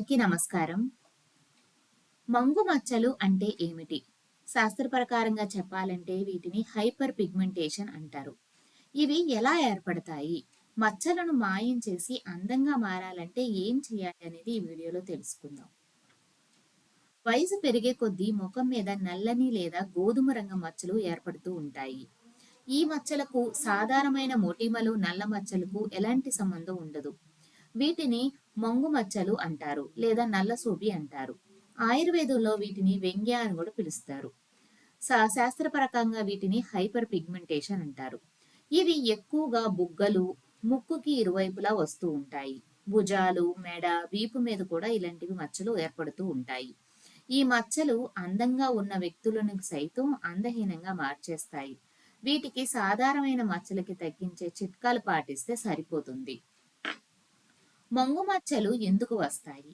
అందరికీ నమస్కారం. మంగు మచ్చలు అంటే ఏమిటి? శాస్త్ర ప్రకారంగా చెప్పాలంటే వీటిని హైపర్ పిగ్మెంటేషన్ అంటారు. ఇవి ఎలా ఏర్పడతాయి? మచ్చలను మాయం చేసి అందంగా మారాలంటే ఏం చేయాలి అనేది ఈ వీడియోలో తెలుసుకుందాం. వయసు పెరిగే కొద్దీ ముఖం మీద నల్లని లేదా గోధుమ రంగు మచ్చలు ఏర్పడుతూ ఉంటాయి. ఈ మచ్చలకు సాధారణమైన మొటిమలు నల్ల మచ్చలకు ఎలాంటి సంబంధం ఉండదు. వీటిని మంగు మచ్చలు అంటారు లేదా నల్లసూపి అంటారు. ఆయుర్వేదంలో వీటిని వ్యంగ్య అని కూడా పిలుస్తారు. శాస్త్రపరకంగా వీటిని హైపర్ పిగ్మెంటేషన్ అంటారు. ఇవి ఎక్కువగా బుగ్గలు ముక్కుకి ఇరువైపులా వస్తూ ఉంటాయి. భుజాలు మెడ వీపు మీద కూడా ఇలాంటివి మచ్చలు ఏర్పడుతూ ఉంటాయి. ఈ మచ్చలు అందంగా ఉన్న వ్యక్తులను సైతం అందహీనంగా మార్చేస్తాయి. వీటికి సాధారణమైన మచ్చలకి తగ్గించే చిట్కాలు పాటిస్తే సరిపోతుంది. మంగు మచ్చలు ఎందుకు వస్తాయి?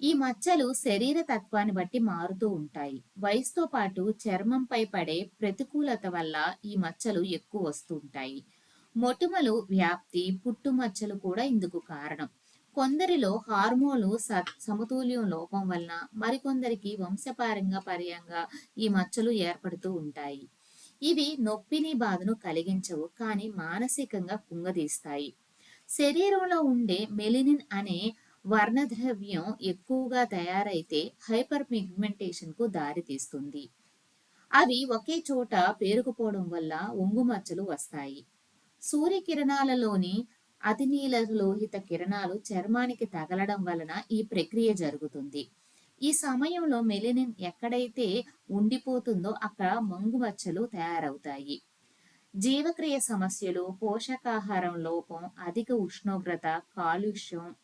ఈ మచ్చలు శరీర తత్వాన్ని బట్టి మారుతూ ఉంటాయి. వయసుతో పాటు చర్మంపై పడే ప్రతికూలత వల్ల ఈ మచ్చలు ఎక్కువ వస్తుంటాయి మొటిమలు వ్యాప్తి పుట్టుమచ్చలు కూడా ఇందుకు కారణం. కొందరిలో హార్మోన్లు సమతుల్యం లోపం వలన మరికొందరికి వంశపారంగా పర్యంగా ఈ మచ్చలు ఏర్పడుతూ ఉంటాయి. ఇవి నొప్పిని బాధను కలిగించవు కానీ మానసికంగా కుంగదీస్తాయి. శరీరంలో ఉండే మెలినిన్ అనే వర్ణద్రవ్యం ఎక్కువగా తయారైతే హైపర్ పిగ్మెంటేషన్కు దారితీస్తుంది అవి ఒకే చోట పేరుకుపోవడం వల్ల ఒంగు మచ్చలు వస్తాయి. సూర్యకిరణాలలోని అతినీల లోహిత కిరణాలు చర్మానికి తగలడం వలన ఈ ప్రక్రియ జరుగుతుంది. ఈ సమయంలో మెలినిన్ ఎక్కడైతే ఉండిపోతుందో అక్కడ మంగు మచ్చలు తయారవుతాయి. జీవక్రియ సమస్యలు పోషకాహారం లోపం అధిక ఉష్ణోగ్రత కాలుష్యం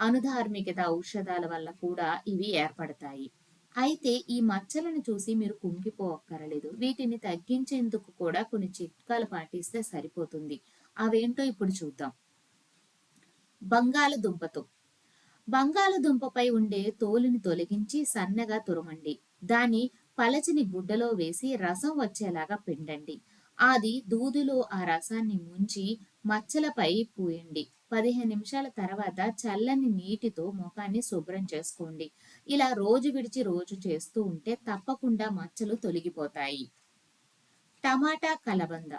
అనుధార్మికత ఔషధాల వల్ల కూడా ఇవి ఏర్పడతాయి. అయితే ఈ మచ్చలను చూసి మీరు కుంగిపోక్కరలేదు. వీటిని తగ్గించేందుకు కూడా కొన్ని చిట్కాలు పాటిస్తే సరిపోతుంది. అవేంటో ఇప్పుడు చూద్దాం. బంగాళదుంపతో. బంగాళదుంపపై ఉండే తోలుని తొలగించి సన్నగా తురమండి. దాన్ని పలచని గుడ్డలో వేసి రసం వచ్చేలాగా పిండండి. అది దూదులో ఆ రసాన్ని ముంచి మచ్చలపై పూయండి. పదిహేను నిమిషాల తర్వాత చల్లని నీటితో ముఖాన్ని శుభ్రం చేసుకోండి. ఇలా రోజు విడిచి రోజు చేస్తూ ఉంటే తప్పకుండా మచ్చలు తొలగిపోతాయి. టమాటా కలబంద.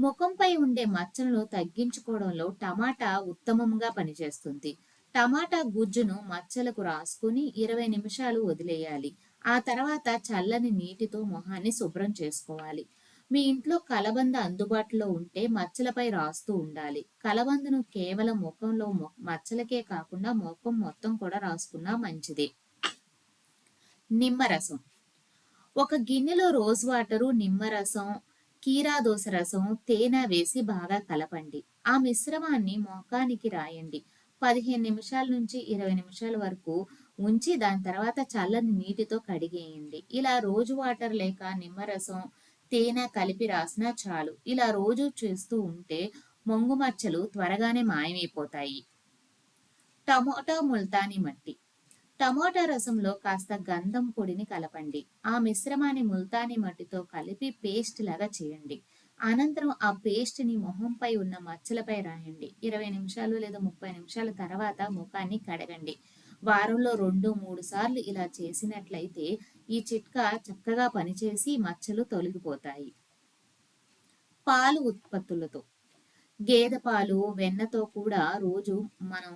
ముఖంపై ఉండే మచ్చలను తగ్గించుకోవడంలో టమాటా ఉత్తమంగా పనిచేస్తుంది. టమాటా గుజ్జును మచ్చలకు రాసుకుని ఇరవై నిమిషాలు వదిలేయాలి. ఆ తర్వాత చల్లని నీటితో మొహాన్ని శుభ్రం చేసుకోవాలి. మీ ఇంట్లో కలబంద అందుబాటులో ఉంటే మచ్చలపై రాస్తూ ఉండాలి. కలబందను కేవలం ముఖంలో మచ్చలకే కాకుండా ముఖం మొత్తం కూడా రాసుకున్నా మంచిది. నిమ్మరసం. ఒక గిన్నెలో రోజ్ వాటరు నిమ్మరసం కీరా దోశ రసం తేనె వేసి బాగా కలపండి. ఆ మిశ్రమాన్ని మొఖానికి రాయండి. పదిహేను నిమిషాల నుంచి ఇరవై నిమిషాల వరకు ఉంచి దాని తర్వాత చల్లని నీటితో కడిగేయండి. ఇలా రోజు వాటర్ లేక నిమ్మరసం తేనె కలిపి రాసినా చాలు. ఇలా రోజు చేస్తూ ఉంటే మొంగు మచ్చలు త్వరగానే మాయమైపోతాయి. టమోటా ముల్తాని మట్టి. టమోటా రసంలో కాస్త గంధం పొడిని కలపండి. ఆ మిశ్రమాన్ని ముల్తానీ మట్టితో కలిపి పేస్ట్ లాగా చేయండి. అనంతరం ఆ పేస్ట్ని మొహంపై ఉన్న మచ్చలపై రాయండి. ఇరవై నిమిషాలు లేదా ముప్పై నిమిషాల తర్వాత ముఖాన్ని కడగండి. వారంలో రెండు మూడు సార్లు ఇలా చేసినట్లయితే ఈ చిట్కా చక్కగా పనిచేసి మచ్చలు తొలగిపోతాయి. పాలు ఉత్పత్తులతో. గేదె పాలు వెన్నతో కూడా రోజు మనం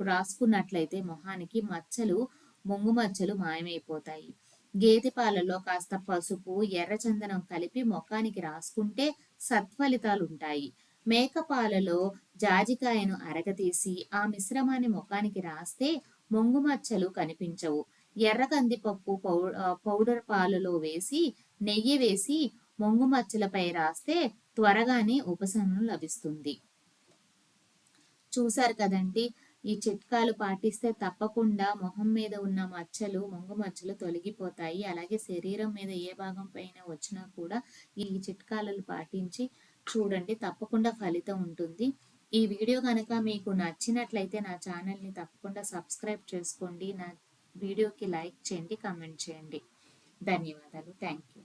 రాసుకున్నట్లయితే మొహానికి మచ్చలు ముంగు మచ్చలు మాయమైపోతాయి. గేదె పాలలో కాస్త పసుపు ఎర్రచందనం కలిపి ముఖానికి రాసుకుంటే సత్ఫలితాలు ఉంటాయి మేకపాలలో జాజికాయను అరగతీసి ఆ మిశ్రమాన్ని ముఖానికి రాస్తే మొంగు మచ్చలు కనిపించవు. ఎర్ర కందిపప్పు పౌడర్ పాలలో వేసి నెయ్యి వేసి మొంగు మచ్చలపై రాస్తే త్వరగానే ఉపశమనం లభిస్తుంది. చూశారు కదండి ఈ చిట్కాలు పాటిస్తే తప్పకుండా మొహం మీద ఉన్న మచ్చలు మొంగు మచ్చలు తొలగిపోతాయి. అలాగే శరీరం మీద ఏ భాగం పైన వచ్చినా కూడా ఈ చిట్కాలను పాటించి చూడండి తప్పకుండా ఫలితం ఉంటుంది. ఈ వీడియో కనుక మీకు నచ్చినట్లయితే నా ఛానల్ని తప్పకుండా సబ్స్క్రైబ్ చేసుకోండి. నా వీడియోకి లైక్ చేయండి కామెంట్ చేయండి. ధన్యవాదాలు. Thank you